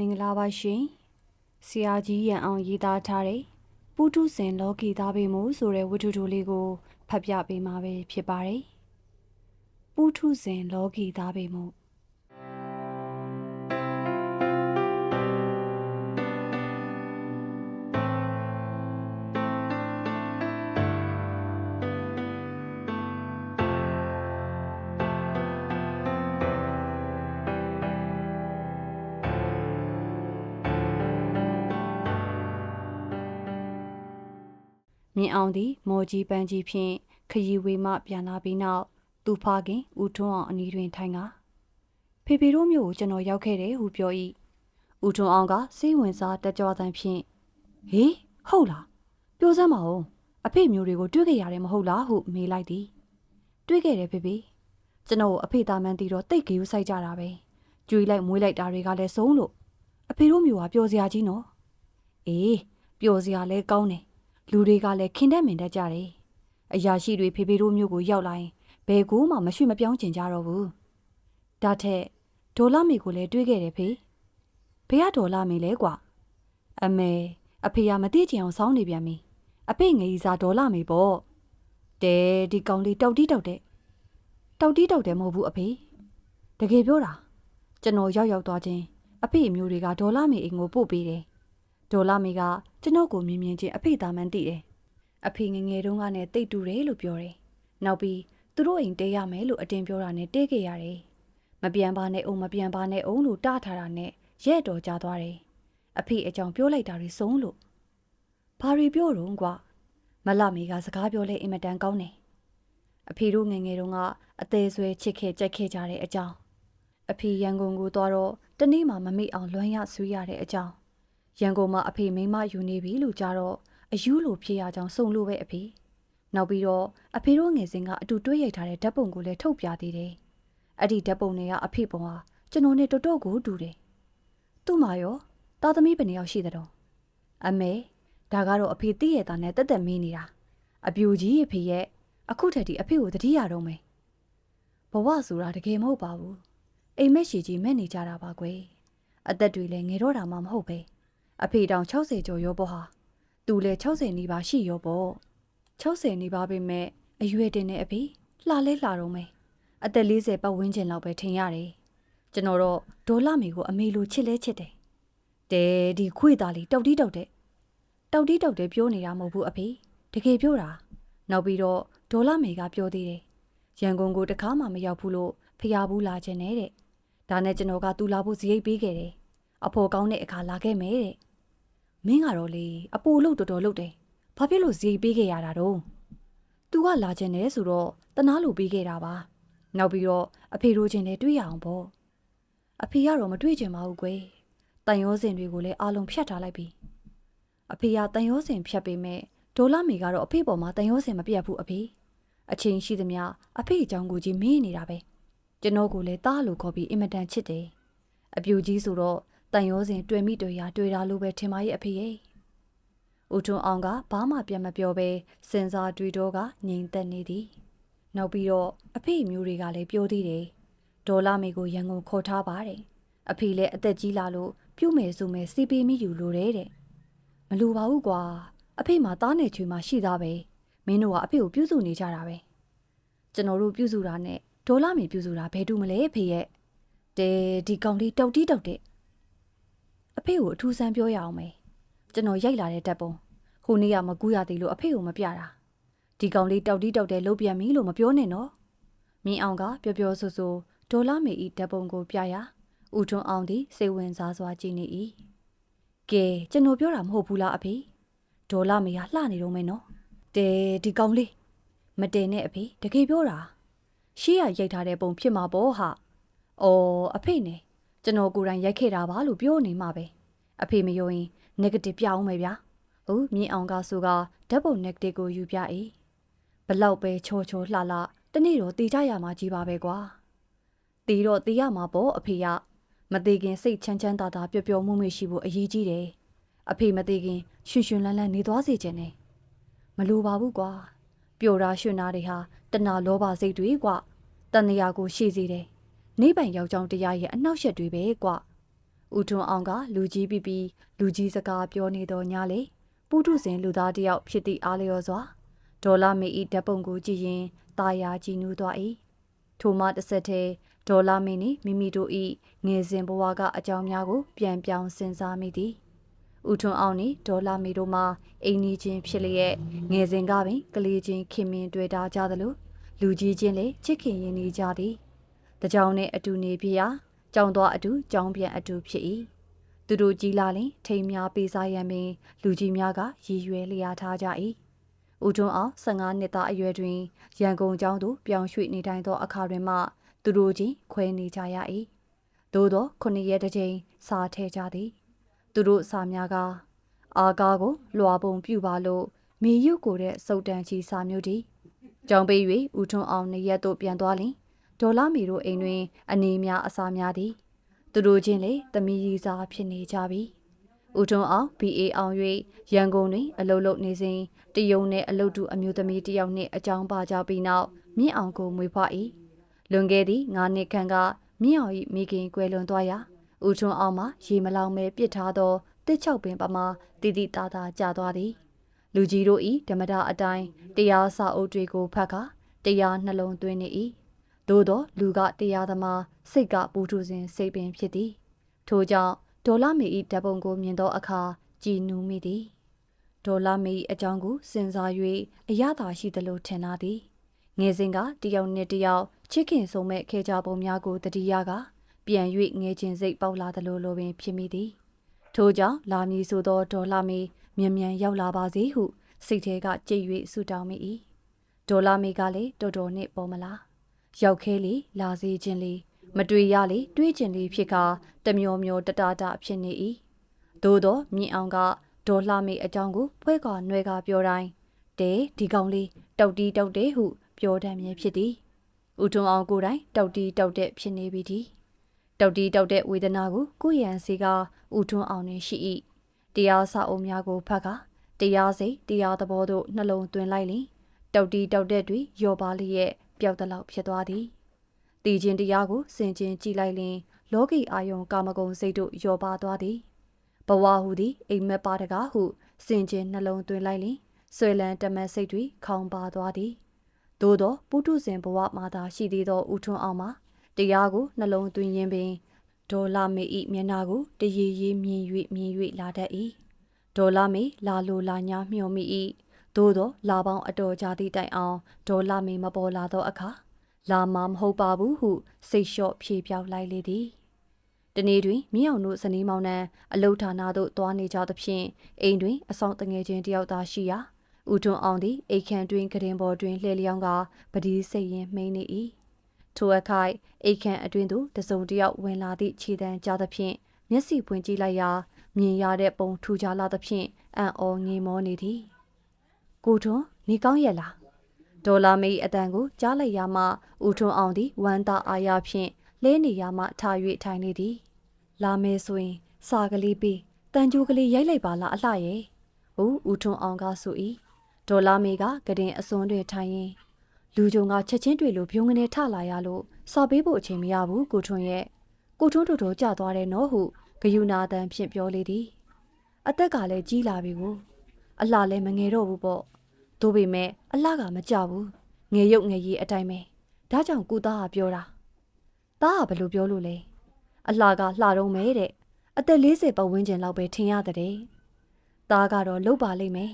မင်္ဂလာပါရှင်ဆရာကြီးရန်အောင်ရေးသားထားတဲ့ပုထုဇဉ်လောကီသားပေမို့ဆိုတဲ့ဝတ္ထုတိုလေးကိုဖတ်ပြပေးမှာပဲဖြစ်ပါတယ်ပုထုဇဉ်လောကီသားပေမို့ မြင်အောင်သည် မော်ကြီးပန်းကြီးဖြင့်ခရီးဝေးမှပြန်လာပြီးနောက်သူဖခင်ဦးထွန်းအောင်အနီးတွင်ထိုင်ကဖေဖေတို့မျိုးကိုကျွန်တော်ရောက်ခဲ့တယ်ဟုပြော၏ဦးထွန်းအောင်ကစိတ်ဝင်စားတက်ကြွသံဖြင့်ဟေးဟုတ်လားပြောစမ်းပါဦးအဖေမျိုးတွေကိုတွေ့ခဲ့ရတယ်မဟုတ်လားဟုမေးလိုက်သည်တွေ့ခဲ့တယ်ဖေဖေကျွန်တော်ကိုအဖေသားမှန်းတီတော့တိတ်ကြူးဆိုင်ကြတာပဲကြွေးလိုက်မွေးလိုက်တာတွေကလည်းစုံလို့အဖေတို့မျိုးကပျော်စရာကြီးနော်အေးပျော်စရာလဲကောင်းတယ် လူတွေကလည်းခင်တဲ့မင်တတ်ကြတယ်။အရာရှိတွေဖေဖေတို့မျိုးကိုရောက်လာရင်ဘယ်ကိုမှမရွှေ့မပြောင်းကျင်ကြတော့ဘူး။ဒါထက်ဒေါ်လာမေကိုလည်းတွေးခဲ့တယ်ဖေ။ဖေကဒေါ်လာမေလဲကွာ။အမေအဖေကမသိချင်အောင်စောင်းနေပြန်ပြီ။အဖေငယ်ကြီးစားဒေါ်လာမေပေါ့။တဲဒီကောင်လေးတောက်တီးတောက်တဲ့တောက်တီးတောက်တယ်မဟုတ်ဘူးအဖေ။တကယ်ပြောတာကျွန်တော်ရောက်ရောက်သွားချင်းအဖေအမျိုးတွေကဒေါ်လာမေအိမ်ကိုပို့ပေးတယ်။ ဒေါ်လာမေကကျွန်တော်ကိုမြင်မြင်ချင်းအဖေသားမှန်းသိတယ်။အဖေငယ်ငယ်တုန်းကနဲ့တိတ်တူတယ်လို့ပြောတယ်။နောက်ပြီးသူတို့အိမ်တဲရမယ်လို့အတင်ပြောတာနဲ့တဲခဲ့ရတယ်။မပြန်ပါနဲ့အောင်မပြန်ပါနဲ့အောင်လို့တားထားတာနဲ့ရဲ့တော်ကြသွားတယ်။အဖေအကြောင်းပြောလိုက်တာတွေစုံလို့ဘာတွေပြောတော့ကွာမလမေကစကားပြောလဲအင်မတန်ကောင်းတယ်။အဖေတို့ငယ်ငယ်တုန်းကအသေးဆွဲချစ်ခဲ့ကြိုက်ခဲ့ကြတဲ့အကြောင်းအဖေရန်ကုန်ကိုသွားတော့တနေ့မှမမေ့အောင်လွမ်းရဆွေးရတဲ့အကြောင်း ရန်ကုန်မှာအဖေမိန်းမယူနေပြီလို့ကြားတော့အယူလိုဖြစ်ရကြောင်းစုံလို့ပဲအဖေနောက်ပြီးတော့အဖေတို့ငယ်စဉ်ကအတူတွဲရိုက်ထားတဲ့ဓာတ်ပုံကိုလည်းထုတ်ပြသေးတယ်အဲ့ဒီဓာတ်ပုံတွေကအဖေပုံဟာကျွန်တော်နဲ့တော်တော်ကိုတူတယ်သူ့မှာရောသားသမီးဘယ်နှယောက်ရှိသတုံးအမေဒါကတော့အဖေသိရတာနဲ့တက်တက်မင်းနေတာအပြူကြီးအဖေရဲ့အခုထက်ဒီအဖေကိုတတိရတော့မယ်ဘဝဆိုတာတကယ်မဟုတ်ပါဘူးအိမ်မက်ရှိကြီးမဲ့နေကြတာပါကွယ်အသက်တွေလည်းငယ်တော့တာမှမဟုတ်ပဲ အဖေတောင်60ကျော်ရောပေါ့ဟာသူလည်း60နီးပါးရှိရောပေါ့60နီးပါးပဲမဲ့အရွယ်တင်တဲ့အဖေလှလဲလှတော့မယ်အသက်40ပတ်ဝန်းကျင်လောက်ပဲထင်ရတယ်ကျွန်တော်တော့ဒေါ်လာမီကိုအမေလိုချစ်လဲချစ်တယ်တဲဒီခွေသားလေးတောက်တီးတောက်တဲ့တောက်တီးတောက်တဲ့ပြောနေတာမဟုတ်ဘူးအဖေတကယ်ပြောတာနောက်ပြီးတော့ဒေါ်လာမီကပြောသေးတယ်ရန်ကုန်ကိုတခါမှမရောက်ဘူးလို့ဖျားဘူးလာခြင်းနဲ့တဲ့ဒါနဲ့ကျွန်တော်ကသူ့လာဖို့ဇရိတ်ပေးခဲ့တယ်အဖော်ကောင်းတဲ့အခါလာခဲ့မယ်တဲ့ မင်းကတော့လေအပူလို့တော်တော်လုပ်တယ်။ဘာဖြစ်လို့ဇီပေးခဲ့ရတာတော့။ तू ကလာခြင်းနဲ့ဆိုတော့တနာလို့ပေးခဲ့တာပါ။နောက်ပြီးတော့အဖေတို့ချင်းလည်းတွေ့ရအောင်ပေါ့။အဖေကတော့မတွေ့ချင်ပါဘူးကွယ်။တန်ရောစင်တွေကိုလည်းအားလုံးဖြတ်ထားလိုက်ပြီ။အဖေကတန်ရောစင်ဖြတ်ပေမဲ့ဒေါ်လာမီကတော့အဖေပေါ်မှာတန်ရောစင်မပြတ်ဘူးအဖေ။အချိန်ရှိသမျှအဖေအကြောင်းကိုကြီးမေးနေတာပဲ။ကျွန်တော်ကိုလည်းတားလို့ခေါ်ပြီးအင်မတန်ချစ်တယ်။အပြူကြီးဆိုတော့ တန်ရောစဉ်တွေ့မိတွေ့ရာတွေ့တာလို့ပဲထင်ပါရဲ့အဖေရဲ့ဦးထွန်းအောင်ကဘာမှပြန်မပြောဘဲစင်စားတွေ့တော့ကငြိမ်သက်နေသည်နောက်ပြီးတော့အဖေမျိုးတွေကလည်းပြောသေးတယ်ဒေါ်လာမေကိုရန်ကုန်ခေါ်ထားပါတယ်အဖေလည်းအသက်ကြီးလာလို့ပြုတ်မယ်ဆိုမယ်စီပီမိယူလို့တဲ့မလိုပါဘူးကွာအဖေမှာသားနယ်ချွေမှာရှိသားပဲမင်းတို့ကအဖေကိုပြုစုနေကြတာပဲကျွန်တော်တို့ပြုစုတာနဲ့ဒေါ်လာမေပြုစုတာဘယ်တူမလဲအဖေရဲ့တဲဒီကောင်လေးတောက်တီးတောက်တဲ့ အဖေကိုအထူးဆန်းပြောရအောင်မယ်ကျွန်တော်ရိုက်လာတဲ့တပ်ပုံဟိုနေ့ကမကူးရသေးလို့အဖေကိုမပြတာဒီကောင်လေးတောက်တီးတောက်တဲ့လုတ်ပြန်ပြီလို့မပြောနဲ့နော်မြင်းအောင်ကပျော်ပျော်ဆူဆူဒေါ်လာမေဤတပ်ပုံကိုပြရာဦးထွန်းအောင်သည်စိတ်ဝင်စားစွာကြည့်နေ၏ကဲကျွန်တော်ပြောတာမဟုတ်ဘူးလားအဖေဒေါ်လာမေကလှနေတော့မယ်နော်တဲဒီကောင်လေးမတဲနဲ့အဖေတကယ်ပြောတာရှေ့ရရိုက်ထားတဲ့ပုံဖြစ်မှာပေါ့ဟာအော်အဖေနဲ့ ကျွန်တော်ကိုယ်တိုင်ရိုက်ခဲ့တာပါလို့ပြောနေမှာပဲအဖေမယုံရင် negative ပြအောင်မယ်ဗျာဟုတ်မြင်အောင်ကဆိုကဓာတ်ပုံ negative ကိုယူပြ၏ဘလောက်ပဲချောချောလှလှတနေ့တော့တေးကြရမှာကြီးပါပဲကွာတေးတော့တေးရမှာပေါ့အဖေကမသေးခင်စိတ်ချမ်းချမ်းသာသာပျော်ပျော်မှုမှုရှိဖို့အရေးကြီးတယ်အဖေမသေးခင်ရွှင်ရွှင်လန်းလန်းနေသွားစေချင်တယ်မလိုပါဘူးကွာပျော်တာရွှင်တာတွေဟာတဏှာလောဘစိတ်တွေကွတန်တရာကိုရှေ့စေတယ် နေပိုင်ယောက်ျောင်းတရားရဲ့အနောက်ရှက်တွေပဲကွဦးထွန်းအောင်ကလူကြီးပြီးပြီးလူကြီးစကားပြောနေတော့ညာလေပုထုဇဉ်လူသားတစ်ယောက်ဖြစ်သည့်အားလျော်စွာဒေါ်လာမေဤဓာတ်ပုံကိုကြည့်ရင်ตาယာကြည်နူးသွား၏ထိုမှတစ်ဆက်တည်းဒေါ်လာမေနှင့်မိမိတို့၏ငယ်စဉ်ဘဝကအကြောင်းများကို ပြန်ပြောင်းစဉ်းစားမိသည်ဦးထွန်းအောင်နှင့်ဒေါ်လာမေတို့မှအိမ်နီးချင်းဖြစ်လျက်ငယ်စဉ်ကပင်ကလေးချင်းခင်မင်တွေ့တာကြသလိုလူကြီးချင်းလည်းချစ်ခင်ရင်းနေကြသည် တကြောင်နှင့်အတူနေပြရာကြောင်သွားအတူကြောင်ပြန်အတူဖြစ်၏သူတို့ကြီးလာလင် ထိမ်များပေးစားရန်ပင်လူကြီးများကရည်ရွယ်လျာထားကြ၏ဦးထွန်းအောင်15နှစ်သားအရွယ်တွင်ရန်ကုန်ကျောင်းသို့ပြောင်းရွှေ့နေတိုင်းသောအခါတွင်မှ သူတို့ချင်းခွဲနေကြရ၏သို့သောခုနှစ်ရက်တစ်ကြိမ်စာထဲကြသည် သူတို့စာများကအာကားကိုလွှာပုံပြူပါလို့မေယုကိုတဲ့စုတ်တန်ချီစာမျိုးတည်ကြောင်ပေး၍ဦးထွန်းအောင်နှစ်ရက်သို့ပြန်သွားလင် ဒေါ်လာမီတို့အိမ်တွင် အနေများအစာများသည်သူတို့ချင်းလေသမီးကြီးစားဖြစ်နေကြပြီဦးထွန်းအောင် BA အောင်၍ရန်ကုန်တွင် အလုပ်လုပ်နေစဉ်တယုံနှင့်အလုပ်တူအမျိုးသမီးတစ်ယောက်နှင့်အကြောင်းပါကြပြီးနောက်မြင့်အောင်ကိုမွေးဖွား၏လွန်ခဲ့သည့်9နှစ်ခန့်ကမြင့်အောင်၏မိခင်ကွယ်လွန်သွားရာဦးထွန်းအောင်မှရေမလောင်မဲပစ်ထားသောတစ်ချောက်ပင်ပမာတိတိတာတာကြာသွားသည်လူကြီးတို့ဤဓမ္မတာအတိုင်းတရားစာအုပ်တွေကိုဖတ်ခါတရားနှလုံးသွင်းနေ၏ သို့သောလူကတရားသမားစိတ်ကပူထူစဉ်စိတ်ပင်ဖြစ်သည် ထို့ကြောင့်ဒေါ်လာမီဤဓပုံကိုမြင်သောအခါကြည်နူးမိသည်ဒေါ်လာမီအကြောင်းကိုစဉ်းစား၍အရသာရှိသလိုထင်လာသည်ငယ်စဉ်ကတယောက်နဲ့တယောက်ချစ်ခင်ဆုံးမဲ့ခဲကြပုံများကိုတတိယကပြန်၍ငယ်ချင်းစိတ်ပေါက်လာသလိုလိုပင်ဖြစ်မိသည်ထို့ကြောင့်လာမည်ဆိုသောဒေါ်လာမီမြန်မြန်ရောက်လာပါစေဟုစိတ်ထဲကကြိတ်၍ဆုတောင်းမိ၏ဒေါ်လာမီကလည်းတော်တော်နှင့်ပေါ်မလား ရောက်ခဲလေလာစေခြင်းလေမတွေ့ရလေတွေးခြင်းလေဖြစ်ကာတမျောမျောတတတဖြစ်နေ၏သို့သောမြင့်အောင်ကဒေါ်လာမီအကြောင်းကိုဖွဲကနွဲကပြောတိုင်းတဲဒီကောင်လေးတောက်တီးတောက်တဲ့ဟု ပြောတတ်မြဲဖြစ်သည်ဦးထွန်းအောင်ကိုယ်တိုင်တောက်တီးတောက်တဲ့ဖြစ်နေပြီဒီတောက်တီးတောက်တဲ့ဝေဒနာကိုကိုရန်စီကဦးထွန်းအောင်နေရှိ၏တရားစာအုပ်များကိုဖတ်ကာတရားစိတ်တရားသဘောတို့နှလုံးသွင်းလိုက်လင်တောက်တီတောက်တဲ့တွေယော်ပါလျက် ပျောက်တလောက်ဖြစ်သွားသည်တည်ခြင်းတရားကိုစင်ကျင်ကြည့်လိုက်လင်လောကီအာယုံကာမဂုဏ်စိတ်တို့ယော်ပါသွားသည်ဘဝဟူသည်အိမ်မက်ပါတကားဟုစင်ကျင်နှလုံးသွင်းလိုက်လင်ဆွေလန်းတမတ်စိတ်တွေခေါင်ပါသွားသည်သို့သောပုထုဇဉ်ဘဝမှာသာရှိသေးသောဥထွန်းအောင်မှာတရားကိုနှလုံးသွင်းရင်းပင်ဒေါ်လာမေဤမျက်နာကိုတရေရေမြင်၍မြင်၍လာတတ်၏ဒေါ်လာမေလာလိုလာညာမျှော်မိ၏ သို့သောလာပေါင်းအတော်ကြာသည့်တိုင်အောင်ဒေါ်လာမေမပေါ်လာသောအခါလာမမဟုတ်ပါဘူးဟုစိတ်လျှော့ဖြေပြောက်လိုက်လေသည်တနေ့တွင်မြေအောင်တို့ဇနီးမောင်နှံအလုဌာနသို့သွားနေကြသဖြင့်အိမ်တွင်အဆောင်တငယ်ချင်းတယောက်သာရှိရာဦးထွန်းအောင်သည်အိတ်ခမ်းတွင်ကရင်ပေါ်တွင်လှည့်လျောင်းကပဒီစိတ်ရင်မှိန်နေ၏ထိုအခိုက်အိတ်ခမ်းအတွင်သို့တစုံတယောက်ဝင်လာသည့်ခြေတံကြားသဖြင့်မျက်စိပွင့်ကြည့်လိုက်ရာမြင်ရတဲ့ပုံထူကြလာသဖြင့်အံ့ဩငေမောနေသည် ကိုထွန်းနေကောင်းရဲ့လားဒေါ်လာမေးအတန်ကိုကြားလိုက်ရမှဦးထွန်းအောင်သည်ဝမ်းသာအားရဖြင့်လဲနေရမှထား၍ထိုင်နေသည်လာမဲဆိုရင် စာကလေးပေးတန်ကြိုးကလေးရိုက်လိုက်ပါလားအလှရဲ့ဟုတ်ဦးထွန်းအောင်ကဆို၏ဒေါ်လာမေကကတင်အစွန်းတွေထိုင်ရင်လူကြုံကချက်ချင်းတွေ့လို့ပြုံးကနေထလာရလို့စာပေးဖို့အချိန်မရဘူးကိုထွန်းရဲ့ကိုထွန်းတို့တို့ကြသွားတယ်နော်ဟုဂယုနာတန်ဖြင့်ပြောလေသည်အသက်ကလည်းကြီးလာပြီကို အလှလည်းမငယ်တော့ဘူးပေါ့တို့ပေမဲ့အလှကမကြဘူးငယ်ရုပ်ငယ်ရည်အတိုင်းပဲဒါကြောင့်ကိုသားကပြောတာသားကဘယ်လိုပြောလို့လဲအလှကလှတော့မဲတဲ့အသက်40ပတ်ဝန်းကျင်လောက်ပဲထင်ရတဲ့သားကတော့လှုပ်ပါလိမ့်မယ်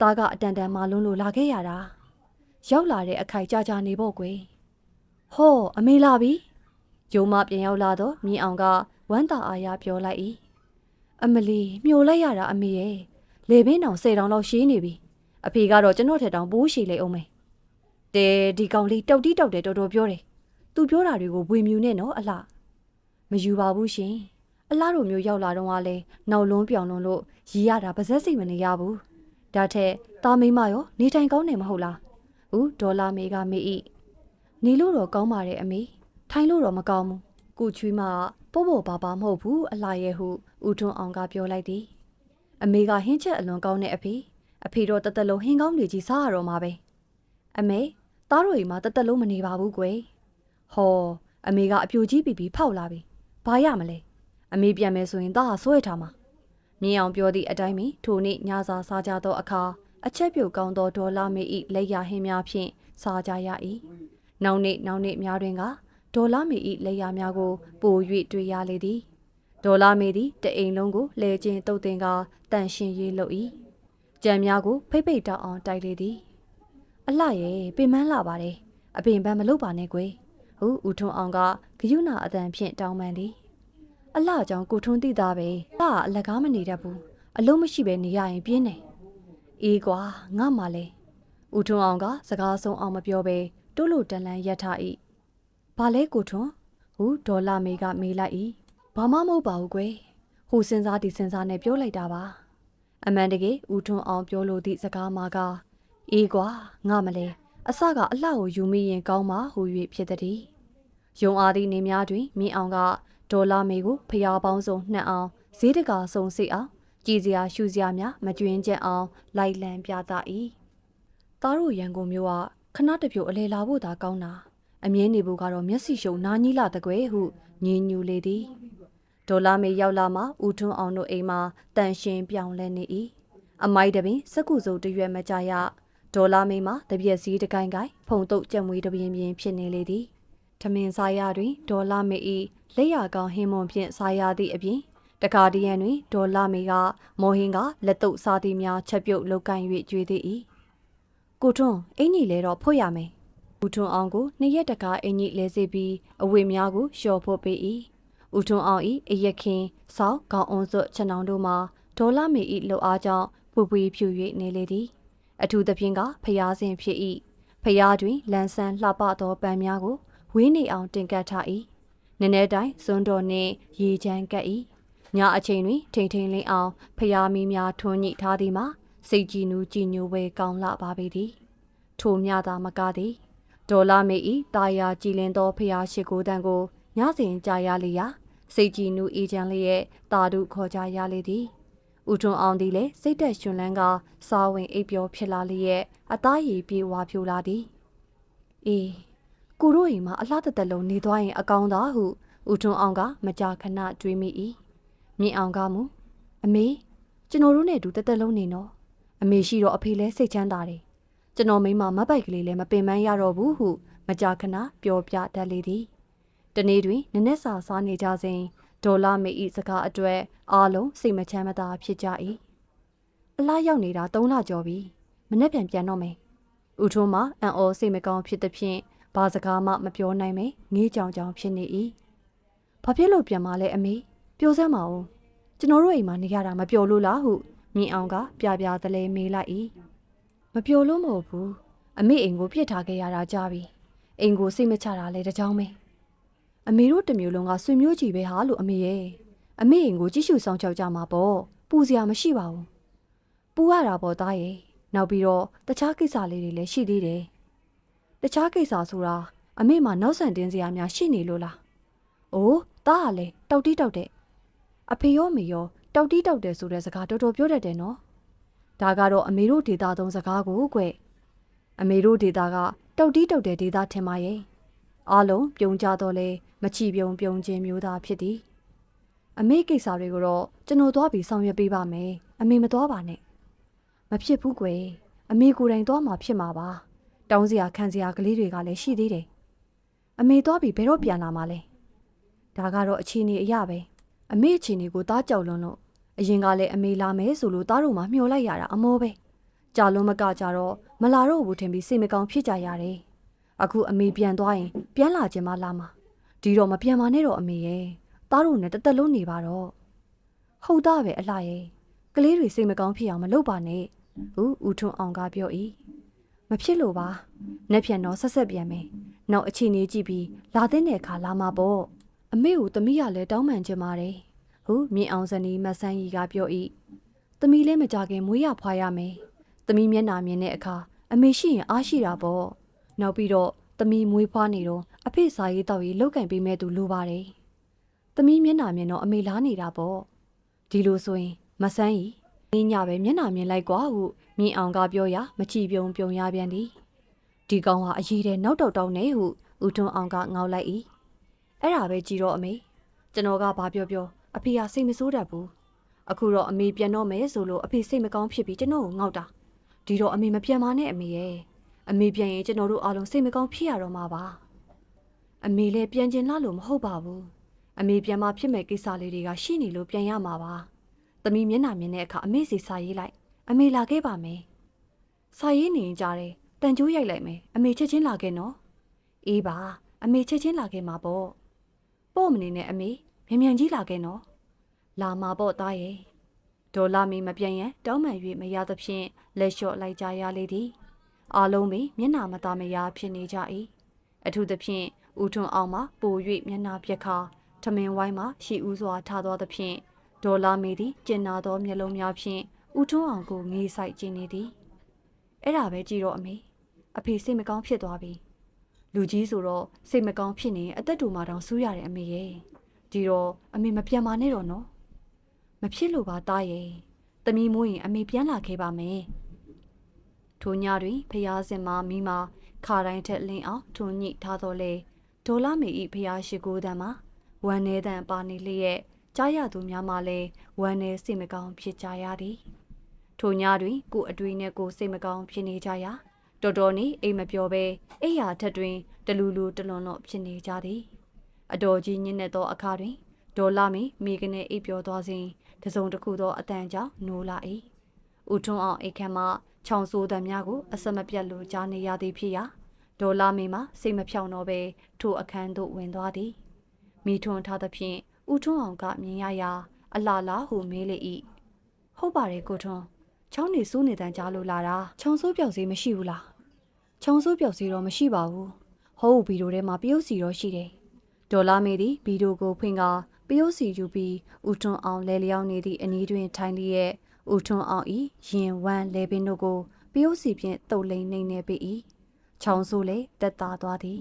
သားကအတန်တန်မှလုံးလို့လာခဲ့ရတာရောက်လာတဲ့အခိုက်ကြကြနေဖို့ကွယ်ဟောအမေလာပြီယုံမပြန်ရောက်လာတော့မြင်းအောင်ကဝမ်းသာအားရပြောလိုက်၏အမလီမျိုလိုက်ရတာအမေရဲ့ လေပင်တောင်၁၀တောင်လောက်ရှိနေပြီအဖေကတော့ကျွန်တော်ထက်တောင်ပိုးရှိလေအောင်မယ်တဲဒီကောင်လေးတောက်တီးတောက်တယ်တော်တော်ပြောတယ်သူပြောတာတွေကိုဝေမြူနဲ့နော်အလှမယူပါဘူးရှင်အလှတို့မျိုးရောက်လာတော့ကလည်းနောက်လုံးပြောင်လွန်းလို့ရီရတာပါဇက်စိတ်မနေရဘူးဒါထက်သားမိမရောနေတိုင်ကောင်းနေမဟုတ်လားဦးဒေါ်လာမေကမေဤနေလို့တော့ကောင်းပါတယ်အမေထိုင်လို့တော့မကောင်းဘူးကိုချွေးမပို့ဖို့ပါပါမဟုတ်ဘူးအလှရဲ့ဟုဦးထွန်းအောင်ကပြောလိုက်သည် အမေကဟင်းချက်အလွန်ကောင်းတဲ့အဖေအဖေတော့တသက်လုံးဟင်းကောင်းတွေကြီးစားရတော့မှာပဲအမေသားတို့အိမ်မှာတသက်လုံးမနေပါဘူးကွယ်ဟောအမေကအပြိုကြီးပြီးပြီးဖောက်လာပြီဘာရမလဲအမေပြန်မယ်ဆိုရင်သားဟာဆွဲထားမှာမြင်းအောင်ပြောသည့်အတိုင်းပင်ထိုနေ့ညစာစားကြသောအခါအချက်ပြုတ်ကောင်းသောဒေါ်လာမေ၏လက်ရဟင်းများဖြင့်စားကြရ၏နောက်နေ့နောက်နေ့များတွင်ကဒေါ်လာမေ၏လက်ရများကိုပို၍တွေ့ရလေသည် ဒေါ်လာမေသည်တအိမ်လုံးကိုလဲချင်းတုတ်တင်ကတန်ရှင်ရေးလုပ်၏ကြံများကိုဖိတ်ဖိတ်တောက်အောင်တိုက်လေသည်အလှရဲ့ပင်မလှပါတယ်အပင်ပန်းမလုပ်ပါနဲ့ကွယ်ဟူဦးထွန်းအောင်ကဂယုဏအတန်ဖြင့်တောင်းပန်သည်အလှကြောင့်ကိုထွန်းသိတာပဲလှအလကားမနေတတ်ဘူးအလုံးမရှိပဲနေရရင်ပြင်းတယ်အေးကွာငါမှလဲဦးထွန်းအောင်ကစကားဆုံးအောင်မပြောပဲတိုးလို့တန်လန်းရက်ထား၏ဘာလဲကိုထွန်းဟူဒေါ်လာမေကမေးလိုက်၏ ဘာမှမဟုတ်ပါဘူးကွယ်ဟိုစဉ်းစားဒီစဉ်းစားနဲ့ပြောလိုက်တာပါအမှန်တကယ်ဦးထွန်းအောင်ပြောလို့သည့်စကားမှာကအေးကွာငါမလဲအစကအလှကိုယူမိရင်ကောင်းမှာဟူ၍ဖြစ်သည်ယုံအားသည့်နေများတွင်မြင်းအောင်ကဒေါ်လာမေကိုဖျားပေါင်းစုံနှံ့အောင်ဈေးတကာစုံစိတ်အောင်ကြည်စရာရှူစရာများမကျွင်းကျက်အောင်လိုက်လံပြသ၏သားတို့ရန်ကုန်မြို့ကခဏတပြိုအလေလာဖို့သာကောင်းတာအမြဲနေဖို့ကတော့မျက်စိရှုံနားကြီးလာတကွယ်ဟုညင်ညူလေသည် ဒေါ်လာမေရောက်လာမှဦးထွန်းအောင်တို့အိမ်မှာတန်ရှင်ပြောင်းလဲနေ၏အမိုက်တပင်စက်ကူစုပ်တရွက်မကြရဒေါ်လာမိမတပြက်စီးတကိုင်းကိုင်းဖုံတုတ်ကြက်မွေးတပြင်းပြင်းဖြစ်နေလေသည်ထမင်းစားရတွင်ဒေါ်လာမိဤလက်ရကောင်ဟင်းမွန်ဖြင့်စားရသည့်အပြင်တကားဒီယန်တွင်ဒေါ်လာမိကမော်ဟင်းကလက်တုပ်စားသည်များချက်ပြုတ်လောက်ကင်၍ကျွေးသည်၏ကိုထွန်းအင်ကြီးလဲတော့ဖွတ်ရမယ်ဦးထွန်းအောင်ကိုနှစ်ရက်တကာအင်ကြီးလဲစေပြီးအဝေများကိုလျှော်ဖို့ပေး၏ ဦးထွန်းအောင်၏အရက်ခင်ဆောက်ခေါင်းအုံစွတ်ချက်နောင်တို့မှာဒေါ်လာမိဤလှုပ်အားကြောင့်ပူပူဖြူ၍နေလေသည်အထူးသဖြင့်ကဖျားစဉ်ဖြစ်၏ဖျားတွင်လန်ဆန်းလှပသောပန်းများကိုဝင်းနေအောင်တင်ကတ်ထား၏နည်းနည်းတိုင်းစွန်းတော်နှင့်ရေချမ်းကပ်၏ညအချိန်တွင်ထိန်ထိန်လင်းအောင်ဖျားမီးများထွန်းညှိထားသည်မှာစိတ်ကြည်နူးကြည်ညိုဝဲကောင်းလာပါပေသည်ထိုမြသာမကသည်ဒေါ်လာမေဤတာယာကြည်လင်သောဖျားရှိကိုတန်ကိုညစဉ်ကြာရလျာ စိတ်ကြည်နူးအေးချမ်းလျက်တာတုခေါ်ကြရလေသည်ဦးထွန်းအောင်သည်လည်းစိတ်သက်ရှင်လန်းကစားဝင်အိပ်ပျော်ဖြစ်လာလျက်အသားရည်ပြေဝါဖြိုလာသည်အေးကိုတို့အိမ်မှာအလှတသက်လုံးနေသွားရင်အကောင်းသာဟုဦးထွန်းအောင်ကမကြာခဏတွေးမိ၏မြင့်အောင်ကမူအမေကျွန်တော်တို့နဲ့အတူတသက်လုံးနေနော်အမေရှိတော့အဖေလည်းစိတ်ချမ်းသာတယ်ကျွန်တော်မိမမပိုက်ကလေးလည်းမပင်ပန်းရတော့ဘူးဟုမကြာခဏပြောပြတတ်လေသည် တနေ့တွင်နနက်စာစားနေကြစဉ်ဒေါ်လာမေဤစကားအတွက်အားလုံးစိတ်မချမ်းမသာဖြစ်ကြ၏အလားရောက်နေတာ၃လကျော်ပြီမနေ့ပြန်ပြန်တော့မယ်ဦးထုံးမှာအံ့ဩစိတ်မကောင်းဖြစ်သဖြင့်ဘာစကားမှမပြောနိုင်ပဲငေးကြောင်ကြောင်ဖြစ်နေ၏ဘာဖြစ်လို့ပြန်มาလဲအမေပြောစမ်းပါဦးကျွန်တော်တို့အိမ်မှာနေရတာမပြောလို့လားဟုမြင်အောင်ကပြပြသလဲမေးလိုက်၏မပြောလို့မဟုတ်ဘူးအမေအိမ်ကိုပြစ်ထားခဲ့ရတာကြာပြီအိမ်ကိုစိတ်မချတာလဲတကြောင်ပဲ အမေတို့တစ်မျိုးလုံးကဆွေမျိုးကြီးပဲဟာလို့အမေရဲ့အမေအိမ်ကိုကြည့်ရှုဆောင်ချောက်ကြမှာပေါ့ပူစရာမရှိပါဘူးပူရတာပေါ့သားရဲ့နောက်ပြီးတော့တခြားကိစ္စလေးတွေလည်းရှိသေးတယ်တခြားကိစ္စဆိုတာအမေမှနောက်ဆန်တင်းစရာများရှိနေလို့လားအိုးသားကလည်းတောက်တီးတောက်တဲ့အဖေရောမေရောတောက်တီးတောက်တယ်ဆိုတဲ့စကားတော်တော်ပြောတတ်တယ်နော်ဒါကတော့အမေတို့ဒေတာသုံးစကားကိုကွအမေတို့ဒေတာကတောက်တီးတောက်တဲ့ဒေတာထင်ပါရဲ့ အားလုံးပြုံကြတော့လဲမချီပြုံပြုံခြင်းမျိုးသားဖြစ်သည်အမေကိစ္စတွေကိုတော့ကျွန်တော်သွားပြီးဆောင်ရွက်ပေးပါမယ်အမေမသွားပါနဲ့မဖြစ်ဘူးကွယ်အမေကိုယ်တိုင်သွားမှာဖြစ်မှာပါတောင်းစရာခံစရာကလေးတွေကလည်းရှိသေးတယ်အမေသွားပြီးဘယ်တော့ပြန်လာမှာလဲဒါကတော့အခြေအနေအရပဲအမေအခြေအနေကိုသားကြောက်လွန်းလို့အရင်ကလည်းအမေလာမယ်ဆိုလို့သားတို့မှမျှော်လိုက်ရတာအမောပဲကြာလုံးမကကြတော့မလာတော့ဘူးထင်ပြီးစိတ်မကောင်းဖြစ်ကြရတယ် အခုအမေပြန်သွားရင် ပြန်လာခြင်းမလာမှာဒီတော့မပြန်ပါနဲ့တော့အမေရဲ့သားတို့နဲ့တသက်လုံးနေပါတော့ဟုတ်သားပဲအလှရဲ့ကလေးတွေစိတ်မကောင်းဖြစ်အောင်မလုပ်ပါနဲ့ဟုဦးထွန်းအောင်ကပြော၏မဖြစ်လို့ပါ။နှစ်ပြန်တော့ဆက်ဆက်ပြန်မယ်။နောက်အချိန်ကြီးကြည့်ပြီးလာတဲ့တဲ့အခါလာမှာပေါ့။အမေကိုသမီးကလည်းတောင်းပန်ချင်ပါတယ်။ဟုမြင့်အောင်စနီမဆန်းကြီးကပြော၏။သမီးလည်းမကြခင်မွေးရဖွာရမယ်။သမီးမျက်နှာမြင်တဲ့အခါအမေရှိရင်အားရှိတာပေါ့။ နောက်ပြီးတော့သမီးမွေးဖွားနေတော့အဖေစာရေးတော့ရေးလောက်ကင်ပေးမဲ့သူလိုပါတယ်။သမီးမျက်နှာမြင်တော့အမေလားနေတာပေါ့။ဒီလိုဆိုရင်မဆန်းကြီးအင်းညပဲမျက်နှာမြင်လိုက်ကွာဟုမြင်အောင်ကပြောရမချီပြုံပြုံရပြန်သည်ဒီကောင်ဟာအရေးတဲ့နောက်တောက်တောက်နေဟုဦးထွန်းအောင်ကငေါက်လိုက်၏အဲ့ဒါပဲကြည်တော့အမေကျွန်တော်ကဘာပြောပြောအဖေကစိတ်မဆိုးတတ်ဘူးအခုတော့အမေပြန်တော့မယ်ဆိုလို့အဖေစိတ်မကောင်းဖြစ်ပြီးကျွန်တော်ကိုငေါက်တာဒီတော့အမေမပြန်ပါနဲ့အမေရဲ့ အမေပြန်ရင်ကျွန်တော်တို့အားလုံးစိတ်မကောင်းဖြစ်ရတော့မှာပါအမေလည်းပြန်ကျင်လာလို့မဟုတ်ပါဘူးအမေပြန်มาဖြစ်မဲ့ကိစ္စလေးတွေကရှိနေလို့ပြန်ရမှာပါသမီးမျက်နှာမြင်တဲ့အခါအမေစီစာရေးလိုက် အမေလာခဲ့ပါမယ်စာရေးနေရင်ကြားတယ်တန်ကြိုးရိုက်လိုက်မယ်အမေချက်ချင်းလာခဲ့နော်အေးပါအမေချက်ချင်းလာခဲ့မှာပေါ့ပေါ့မနေနဲ့အမေမြန်မြန်ကြီးလာခဲ့နော်လာမှာပေါ့သားရဲ့ဒေါ်လာမီမပြန်ရန်တောင်းပန်၍မရသဖြင့်လက်လျှော့လိုက်ကြရလေသည် အားလုံးပင်မျက်နာမသားမရာဖြစ်နေကြ၏အထူးသဖြင့်ဦးထွန်းအောင်မှပို၍မျက်နာပြက်ခါထမင်းဝိုင်းမှရှီဦးစွာထားသောသဖြင့်ဒေါ်လာမီသည်ကျင်နာသောမျက်လုံးများဖြင့်ဦးထွန်းအောင်ကိုငေးဆိုင်ကျင်နေသည်အဲ့ဒါပဲကြည့်တော့အမေအဖေစိတ်မကောင်းဖြစ်သွားပြီလူကြီးဆိုတော့စိတ်မကောင်းဖြစ်နေရင်အသက်တူမှတောင်ဆူးရတယ်အမေရဲ့ဒီတော့အမေမပြန်ပါနဲ့တော့နော်မဖြစ်လို့ပါသားရဲ့တမီမိုးရင်အမေပြန်လာခဲ့ပါမယ် ထိုညတွင်ဖျားစင်မမိမခါတိုင်းထက်လင်းအောင်ထုံညိထားတော်လေဒေါ်လာမေဤဖျားရှိကိုတန်မှာဝမ်းနေတန်ပါနေလျက်ကြားရသူများမှလည်းဝမ်းနေစိတ်မကောင်းဖြစ်ကြရသည်ထိုညတွင်ကိုအတွေ့နဲ့ကိုစိတ်မကောင်းဖြစ်နေကြရာတော်တော်နေအိမ်မပြောဘဲအိယာထက်တွင်တလူလူတလွန်တော့ဖြစ်နေကြသည်အတော်ကြီးညင်းနေသောအခါတွင်ဒေါ်လာမီမိကနေအိပ်ပျော်သွားစဉ်တစုံတစ်ခုသောအတန်ကြောင့်နိုးလာ၏ဦးထွန်းအောင်အိတ်ခမ်းမှ ခြောင်ဆိုးသံများကိုအစမပြတ်လိုကြားနေရသည်ဖြစ်ရာဒေါ်လာမီမှစိတ်မဖြောင့်တော့ပဲထိုအခန်းသို့ဝင်သွားသည်မိထွန်းထားသဖြင့်ဦးထွန်းအောင်ကမြင်ရရာ အလားလားဟုမေးလေ၏ဟုတ်ပါတယ်ကိုထွန်းချောင်းနေစိုးနေတန်ကြားလို့လာတာခြောင်ဆိုးပြောက်စီမရှိဘူးလားခြောင်ဆိုးပြောက်စီတော့မရှိပါဘူးဟုတ်ဘီတို့ထဲမှာပြုတ်စီတော့ရှိတယ်ဒေါ်လာမေသည်ဗီဒီယိုကိုဖွင့်ကာပယုတ်စီယူပြီးဦးထွန်းအောင်လဲလျောင်းနေသည့်အနီးတွင်ထိုင်လျက် ဦးထွန်းအောင်၏ရင်ဝမ်းလဲပင်တို့ကိုပယုတ်စီဖြင့်တုပ်လိမ်နေနေပေ၏ချောင်းဆိုးလည်းတက်တာသွားသည်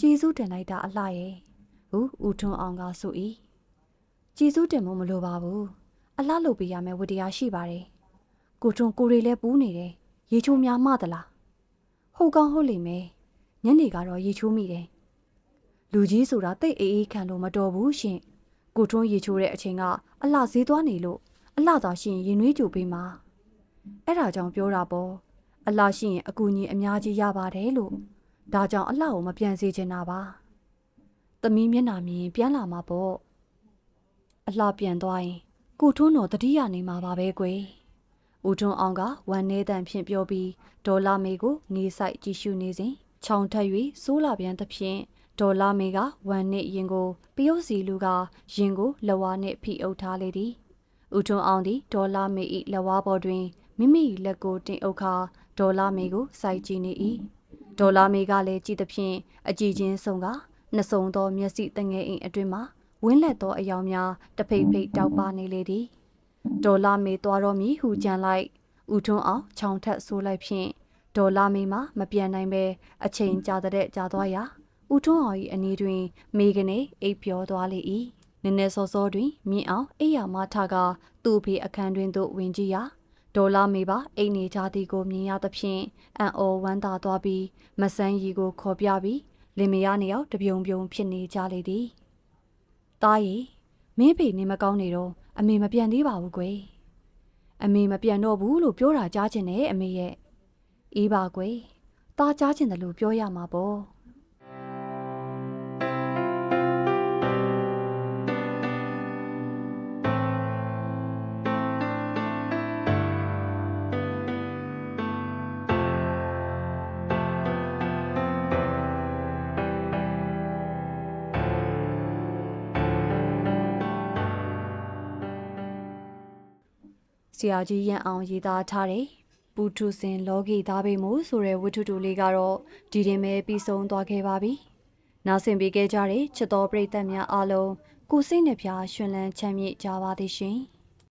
ကြည်စုတင်လိုက်တာအလှရဲ့ဟုဦးထွန်းအောင်ကဆို၏ကြည်စုတင်မမလိုပါဘူးအလှလုပ်ပေးရမယ်ဝတ္တရားရှိပါတယ်ကိုထွန်းကိုရီလည်းပူးနေတယ်ရေချိုးများမှသလားဟုတ်ကောင်းဟုတ်လိမ့်မယ်ညနေကတော့ရေချိုးမိတယ်လူကြီးဆိုတာတိတ်အေးအေးခံလို့မတော်ဘူးရှင်ကိုထွန်းရေချိုးတဲ့အချိန်ကအလှဈေးသွားနေလို့ အလှသာရှင်ရင်နွေးကြိုပေးမှာအဲ့ဒါကြောင့်ပြောတာပေါ့အလှရှိရင်အကူကြီးအများကြီးရပါတယ်လို့ဒါကြောင့်အလှကိုမပြန်စေချင်တာပါသမီးမျက်နှာမြင်ပြန်လာမှာပေါ့အလှပြန်သွားရင်ကိုထွန်းတော်တတိယနေမှာပါပဲကွယ်ဦးထွန်းအောင်ကဝမ်းနေတန်ဖြင့်ပြောပြီးဒေါ်လာမေကိုငေးဆိုင်ကြည့်ရှုနေစဉ်ခြောင်ထက်၍စိုးလာပြန်သဖြင့်ဒေါ်လာမေကဝမ်နစ်ရင်ကိုပယုတ်စီလူကရင်ကိုလက်ဝါးနှင့်ဖိအုပ်ထားလေသည် ဦးထွန်းအောင်သည်ဒေါ်လာမေ၏လက်ဝါးပေါ်တွင်မိမိလက်ကိုတင်အုပ်ခါဒေါ်လာမေကိုစိုက်ကြည့်နေ၏ဒေါ်လာမေကလည်းကြည့်သဖြင့်အကြည့်ချင်းဆုံးကနှစ်စုံသောမျက်စိတငယ်အိမ်အတွင်မှဝင်းလက်သောအယောင်များတဖိတ်ဖိတ်တောက်ပါနေလေသည်ဒေါ်လာမေသွားတော်မူဟူကြံလိုက်ဦးထွန်းအောင်ခြောင်ထက်ဆိုးလိုက်ဖြင့်ဒေါ်လာမေမှမပြန်နိုင်ပဲအချိန်ကြာတဲ့ကြာသွားရာဦးထွန်းအောင်၏အနီးတွင်မိကနေအိပ်ပျော်သွားလေ၏ နည်းနည်းစောစောတွင်မြင့်အောင်အိယာမထကသူ့ဖေအခန်းတွင်သို့ဝင်ကြည့်ရာဒေါ်လာမေပါအိတ်နေကြသည်ကိုမြင်ရသဖြင့်အံ့ဩဝမ်းသာသွားပြီးမဆန်းရီကိုခေါ်ပြပြီးလင်မယားနှစ်ယောက်တပြုံပြုံဖြစ်နေကြလေသည်။တားရီမင်းဖေနေမကောင်းနေတော့အမေမပြန်သေးပါဘူးကွယ်။အမေမပြန်တော့ဘူးလို့ပြောတာကြားချင်တယ်အမေရဲ့။အေးပါကွယ်။တားကြားချင်တယ်လို့ပြောရမှာပေါ့။ ဆရာကြီးရန်အောင်ရေးသားထားတဲ့ပူထုစင်လောကီသားပေမို့ဆိုတဲ့ဝတ္ထုတူလေးကတော့ဒီတင်ပဲပြီးဆုံးသွားခဲ့ပါပြီ။နောက်ဆင်ပေးခဲ့ကြတဲ့ချစ်တော်ပရိသတ်များအားလုံးကိုစိတ်နှဖျားရှင်လန်းချမ်းမြေ့ကြပါသည်ရှင်။